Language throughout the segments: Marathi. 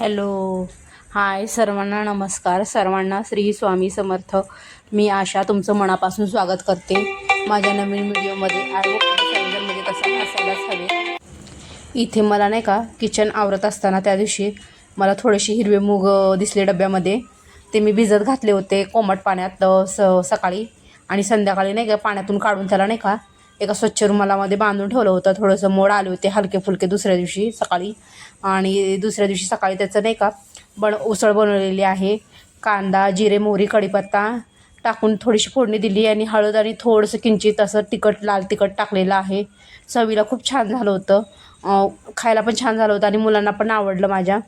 हॅलो. हाय सर्वांना नमस्कार. सर्वांना श्री स्वामी समर्थ. मी आशा तुमचं मनापासून स्वागत करते. माझ्या नवीन व्हिडिओमध्ये आय होप असायलाच हवे. इथे मला नाही का किचन आवरत असताना त्या दिवशी मला थोडेसे हिरवे मूग दिसले डब्यामध्ये. ते मी भिजत घातले होते कोमट पाण्यात स सकाळी. आणि संध्याकाळी नाही का पाण्यातून काढून त्याला नाही का एका स्वच्छ रुमालामध्ये बांधून ठेवलं होतं. थोडंसं मोड आले होते हलके फुलके दुसऱ्या दिवशी सकाळी. आणि दुसऱ्या दिवशी सकाळी त्याचं नाही का बन उसळ बनवलेली आहे. कांदा जिरे मोहरी कढीपत्ता टाकून थोडीशी फोडणी दिली आणि हळद आणि थोडंसं किंचित असं तिखट लाल तिखट टाकलेलं आहे. चवीला खूप छान झालं होतं. खायला पण छान झालं होतं आणि मुलांना पण आवडलं माझ्या.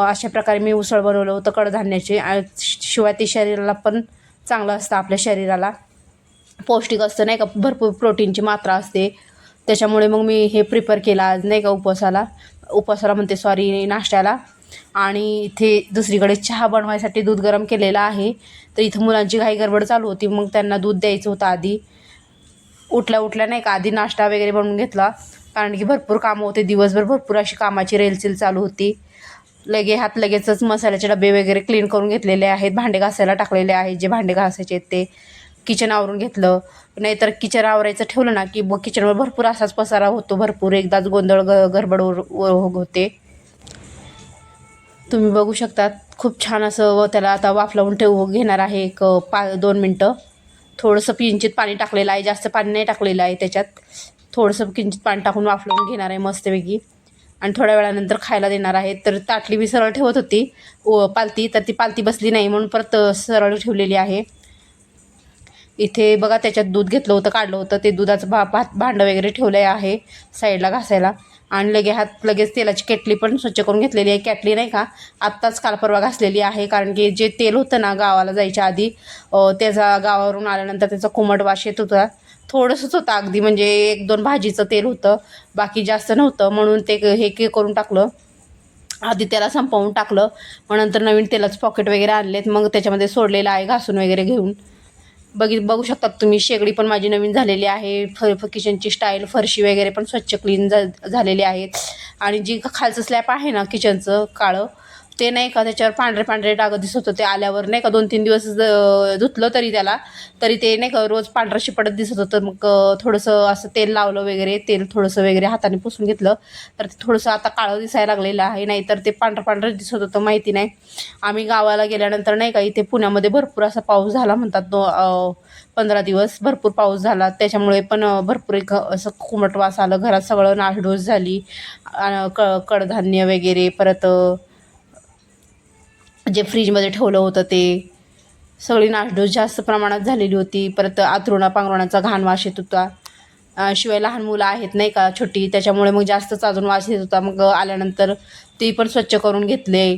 अशा प्रकारे मी उसळ बनवलं होतं कडधान्याचे. शिवाय ते शरीराला पण चांगलं असतं आपल्या शरीराला. पौष्टिक असतं नाही का? भरपूर प्रोटीनची मात्रा असते. त्याच्यामुळे मग मी हे प्रिपेअर केलं आज नाही का उपवासाला. उपासाला म्हणते सॉरी नाश्त्याला. आणि इथे दुसरीकडे चहा बनवायसाठी दूध गरम केलेलं आहे. तर इथं मुलांची घाई गडबड चालू होती. मग त्यांना दूध द्यायचं होतं आधी. उठल्या उठल्या नाही का आधी नाश्ता वगैरे बनवून घेतला. कारण की भरपूर कामं होते. दिवसभर भरपूर अशी कामाची रेलचेल चालू होती. लगे हात लगेचच मसाल्याचे डबे वगैरे क्लीन करून घेतलेले आहेत. भांडे घासायला टाकलेले आहेत. जे भांडे घासायचे आहेत ते. किचन आवरून घेतलं. नाहीतर किचन आवरायचं ठेवलं ना की ब किचनवर भरपूर असाच पसारा होतो भरपूर एकदाच गोंधळ ग गडबड उर- हो होते. तुम्ही बघू शकता खूप छान असं व त्याला आता वाफ लावून ठेवू हो, घेणार आहे एक पा दोन मिनटं. थोडंसं किंचित पाणी टाकलेलं आहे जास्त पाणी नाही टाकलेलं आहे त्याच्यात. थोडंसं किंचित पाणी टाकून वाफ लावून घेणार आहे मस्तपैकी. आणि थोड्या वेळानंतर खायला देणार आहे. तर ताटली मी सरळ ठेवत होती व पालती तर ती पालती बसली नाही म्हणून परत सरळ ठेवलेली आहे. इथे बघा त्याच्यात दूध घेतलं होतं काढलं होतं. ते दुधाचं भा भात भांडं वगैरे ठेवलं आहे साईडला घासायला. आणि लगे हात लगेच तेलाची केटली पण स्वच्छ करून घेतलेली आहे. केटली नाही का आत्ताच काल परवा घासलेली आहे. कारण की जे तेल होतं ना गावाला जायच्या आधी त्याचा गावावरून आल्यानंतर त्याचा कोमट वास येत होता. थोडंसंच होतं अगदी म्हणजे एक दोन भाजीचं तेल होतं. बाकी जास्त नव्हतं. म्हणून ते हे के करून टाकलं. आधी त्याला संपवून टाकलं. मग नंतर नवीन तेलाचं पॉकेट वगैरे आणलेत. मग त्याच्यामध्ये सोडलेलं आहे घासून वगैरे घेऊन. बघित बघू शकतात तुम्ही. शेगडी पण माझी नवीन झालेली आहे. फ फ- किचनची स्टाईल फरशी वगैरे पण स्वच्छ क्लीन झालेली आहेत. आणि जी खालचं स्लॅप आहे ना किचनचं काळं ते नाही का त्याच्यावर पांढरे पांढरे डाग दिसत होते आल्यावर. नाही का दोन तीन दिवस धुतलं तरी त्याला. तरी ते नाही का रोज पांढरं शिपडत दिसत होतं. मग थोडंसं असं तेल लावलं वगैरे तेल थोडंसं वगैरे हाताने पुसून घेतलं. तर ते थोडंसं आता काळं दिसायला लागलेलं आहे. नाही तर ते पांढरं पांढरं दिसत होतं माहिती नाही. आम्ही गावाला गेल्यानंतर नाही का इथे पुण्यामध्ये भरपूर असा पाऊस झाला म्हणतात दो पंधरा दिवस भरपूर पाऊस झाला. त्याच्यामुळे पण भरपूर एक असं कोमट वास आलं. घरात सगळं नाशडोस झाली. क कडधान्य वगैरे परत जे फ्रीजमध्ये ठेवलं होतं ते. सगळी नाशडोस जास्त प्रमाणात झालेली होती. परत आतरुणा पांघरुणाचा घाण वास येत होता. शिवाय लहान मुलं आहेत नाही का छोटी. त्याच्यामुळे मग जास्तच अजून वास येत होता. मग आल्यानंतर ती पण स्वच्छ करून घेतले.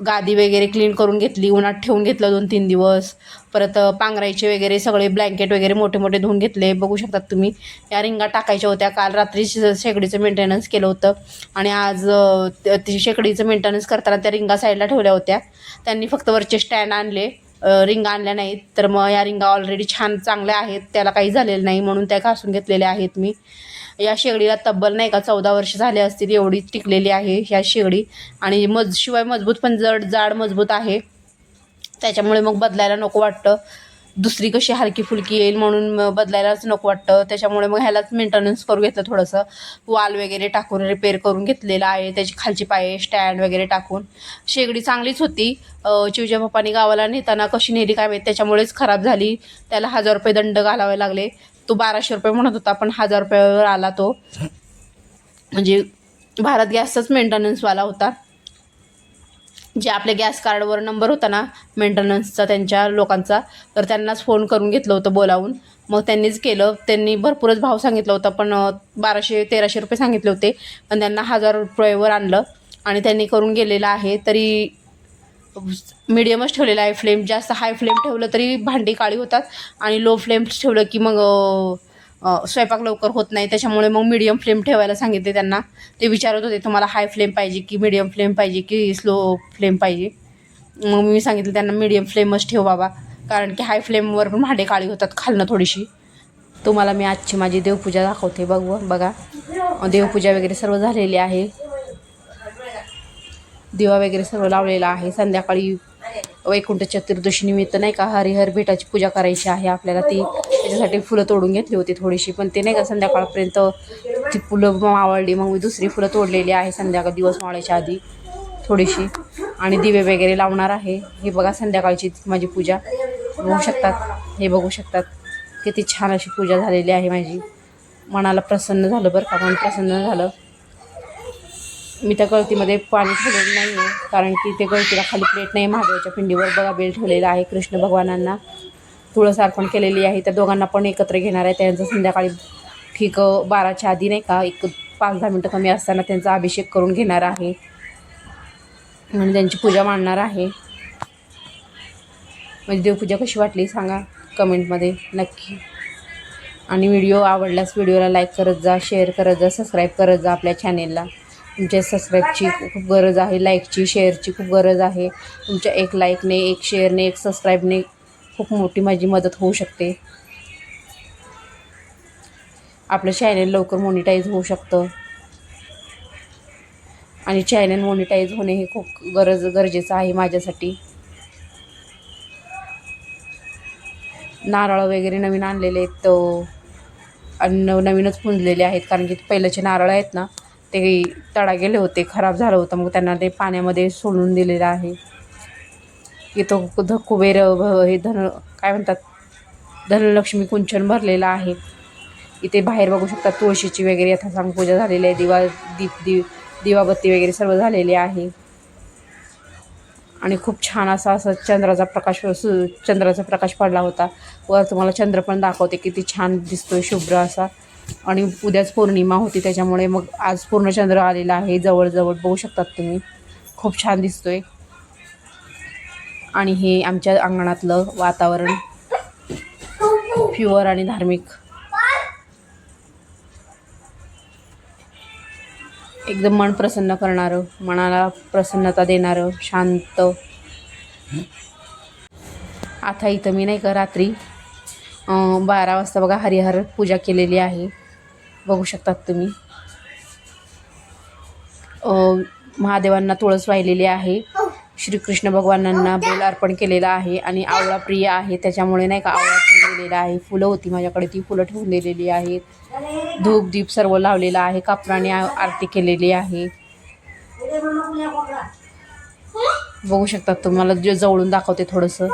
गादी वगैरे क्लीन करून घेतली उन्हात ठेवून घेतलं दोन तीन दिवस. परत पांघरायचे वगैरे सगळे ब्लँकेट वगैरे मोठे मोठे धुवून घेतले. बघू शकतात तुम्ही या रिंगा टाकायच्या होत्या. काल रात्री शेकडीचं शेगडीचं मेंटेनन्स केलं होतं. आणि आज त- ती शेगडीचं मेंटेनन्स करताना त्या रिंगा साईडला ठेवल्या होत्या. त्यांनी फक्त वरचे स्टँड आणले. रिंगा आणल्या नाहीत. तर मग या रिंगा ऑलरेडी छान चांगल्या आहेत. त्याला काही झालेलं नाही म्हणून त्या घासून घेतलेल्या आहेत मी. या शेगडीला तब्बल नाही का चौदा वर्ष झाले असतील एवढी टिकलेली आहे ह्या शेगडी. आणि मज शिवाय मजबूत पण जड जाड मजबूत आहे. त्याच्यामुळे मग बदलायला नको वाटतं. दुसरी कशी हलकी फुलकी येईल म्हणून मग बदलायलाच नको वाटतं. त्याच्यामुळे मग ह्यालाच मेंटेनन्स करून घेतलं थोडंसं. वाल वगैरे टाकून रिपेअर करून घेतलेलं आहे. त्याची खालची पाये स्टँड वगैरे टाकून. शेगडी चांगलीच होती. चिवजा चिवच्या पप्पानी गावाला नेताना कशी नेली काय माहीत त्याच्यामुळेच खराब झाली. त्याला हजार रुपये दंड घालावे लागले. तो बाराशे रुपये म्हणत होता पण हजार रुपयावर आला तो. म्हणजे भारत गॅसचाच मेंटेनन्सवाला होता. जे आपल्या गॅस कार्डवर नंबर होता ना मेंटेनन्सचा त्यांच्या लोकांचा तर त्यांनाच फोन करून घेतलं होतं बोलावून. मग त्यांनीच केलं त्यांनी भरपूरच भाव सांगितला होता पण बाराशे तेराशे रुपये सांगितले होते पण त्यांना हजार रुपयेवर आणलं. आणि त्यांनी करून गेलेलं आहे तरी मिडियमच ठेवलेला आहे फ्लेम. जास्त हाय फ्लेम ठेवलं तरी भांडी काळी होतात आणि लो फ्लेम ठेवलं की मग स्वयंपाक लवकर होत नाही. त्याच्यामुळे मग मिडियम फ्लेम ठेवायला सांगितले त्यांना. ते विचारत होते तुम्हाला हाय फ्लेम पाहिजे की मिडियम फ्लेम पाहिजे की स्लो फ्लेम पाहिजे? मग मी सांगितलं त्यांना मिडियम फ्लेमच ठेव बाबा. कारण की हाय फ्लेमवर पण भांडे काळी होतात खालणं थोडीशी. तुम्हाला मी आजची माझी देवपूजा दाखवते. बघ बघा. देवपूजा वगैरे सर्व झालेली आहे. दिवा वगैरे सर्व लावलेला आहे. संध्याकाळी वैकुंठ चतुर्दशी निमित्त नाही का हरिहर भेटाची पूजा करायची आहे आपल्याला. ती त्याच्यासाठी फुलं तोडून घेतली होती थोडीशी पण ते नाही का संध्याकाळपर्यंत ती फुलं मावळली. मग मी दुसरी फुलं तोडलेली आहे संध्याकाळ दिवस मावळायच्या आधी थोडीशी. आणि दिवे वगैरे लावणार आहे. हे बघा संध्याकाळची माझी पूजा. बघू शकतात? हे बघू शकतात? किती छान अशी पूजा झालेली आहे माझी. मनाला प्रसन्न झालं बरं का? मन प्रसन्न झालं. मी त्या गळतीमध्ये पाणी ठेवलेलं नाही आहे कारण की ते गळतीला खाली प्लेट नाही महादेवाच्या पिंडीवर बघा बेल ठेवलेला आहे कृष्ण भगवानांना. तुळस अर्पण केलेली आहे. त्या दोघांना पण एकत्र घेणार आहे. त्यांचं संध्याकाळी ठीक बाराच्या आधी नाही का एक पाच दहा मिनटं कमी असताना त्यांचा अभिषेक करून घेणार आहे. आणि त्यांची पूजा मांडणार आहे. म्हणजे देवपूजा कशी वाटली सांगा कमेंटमध्ये नक्की. आणि व्हिडिओ आवडल्यास व्हिडिओला लाईक करत जा शेअर करत जा सबस्क्राईब करत जा आपल्या चॅनेलला तुमच्या सबस्क्राईबची खूप गरज आहे लाईकची शेअरची खूप गरज आहे. तुमच्या एक लाईकने एक शेअरने एक सबस्क्राईबने खूप मोठी माझी मदत होऊ शकते. आपलं चॅनल लवकर मोनिटाईज होऊ शकतं. आणि चॅनल मोनिटाईज होणे हे खूप गरज गरजेचं आहे माझ्यासाठी. नारळ वगैरे नवीन आणलेले आहेत तो आणि नवीनच पुंजलेले आहेत कारण की पहिल्याचे नारळ आहेत ना ते तडा गेले होते खराब झालं होतं. मग त्यांना ते पाण्यामध्ये सोडून दिलेलं आहे. इथं ध कुबेर हे धन काय म्हणतात? धनलक्ष्मी कुंचन भरलेलं आहे. इथे बाहेर बघू शकता तुळशीची वगैरे यथासांग पूजा झालेली आहे. दिवा दीप दिव दिवाबत्ती वगैरे सर्व झालेले आहे. आणि खूप छान असा असं चंद्राचा प्रकाश चंद्राचा प्रकाश पडला होता. वर तुम्हाला चंद्र पण दाखवते. किती छान दिसतोय शुभ्र असा. आणि उद्याच पौर्णिमा होती त्याच्यामुळे मग आज पूर्ण चंद्र आलेला आहे. जवळजवळ बघू शकतात तुम्ही. खूप छान दिसतोय. आणि हे आमच्या अंगणातलं वातावरण. प्युअर आणि धार्मिक. एकदम मन प्रसन्न करणारं मनाला प्रसन्नता देणारं शांत. आता इथं मी नाही का रात्री बारा वाजता बघा हरिहर पूजा केलेली आहे. बघू शकतात तुम्ही. महादेवांना तुळस वाहिलेली आहे. श्रीकृष्ण भगवानांना बेल अर्पण केलेला आहे आणि आवळा प्रिय आहे. त्याच्यामुळे नाही का आवळा ठेवून दिलेला आहे. फुलं होती माझ्याकडे ती फुलं ठेवून दिलेली आहेत. धूप दीप सर्व लावलेलं आहे. कापराने आरती केलेली आहे. बघू शकतात तुम्हाला जे जवळून दाखवते थोडंसं.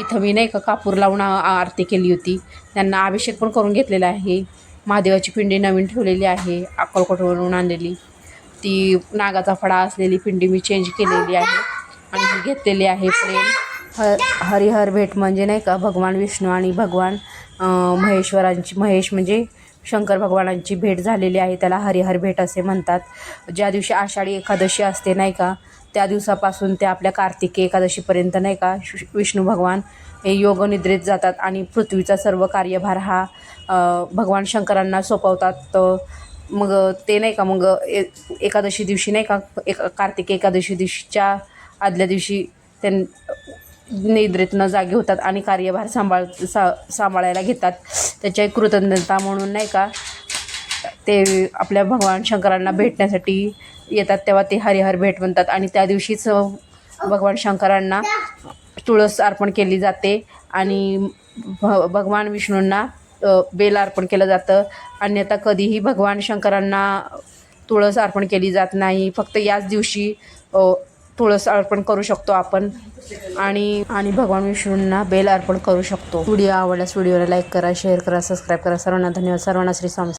इथं मी नाही का कापूर लावून आरती केली होती. त्यांना अभिषेक पण करून घेतलेला आहे. महादेवाची पिंडी नवीन ठेवलेली आहे अक्कलकोटवरून आणलेली. ती नागाचा फडा असलेली पिंडी मी चेंज केलेली आहे आणि मी घेतलेली आहे प्रेम. ह हरिहर भेट म्हणजे नाही का भगवान विष्णू आणि भगवान महेश्वरांची महेश म्हणजे शंकर भगवानांची भेट झालेली आहे. त्याला हरिहर भेट असे म्हणतात. ज्या दिवशी आषाढी एकादशी असते नाही का त्या दिवसापासून ते आपल्या कार्तिकी एकादशीपर्यंत नाही का विष्णू भगवान हे योगनिद्रेत जातात आणि पृथ्वीचा सर्व कार्यभार हा भगवान शंकरांना सोपवतात. तर मग ते नाही का मग ए एकादशी दिवशी नाही का एक कार्तिक एकादशी दिवशीच्या आदल्या दिवशी त्यां निद्रेतनं जागे होतात आणि कार्यभार सांभाळ सा सांभाळायला घेतात. त्याच्या कृतज्ञता म्हणून नाही का ते आपल्या भगवान शंकरांना भेटण्यासाठी येतात तेव्हा ते हरिहर भेट म्हणतात आणि त्या दिवशीच भगवान शंकरांना तुळस अर्पण केली जाते आणि भ भगवान विष्णूंना बेल अर्पण केलं जातं. अन्यथा कधीही भगवान शंकरांना तुळस अर्पण केली जात नाही. फक्त याच दिवशी तुळस अर्पण करू शकतो आपण आणि आणि भगवान विष्णूंना बेल अर्पण करू शकतो. व्हिडिओ आवडल्यास व्हिडिओला लाईक करा शेअर करा सबस्क्राईब करा. सर्वांना धन्यवाद. सर्वांना श्री स्वामी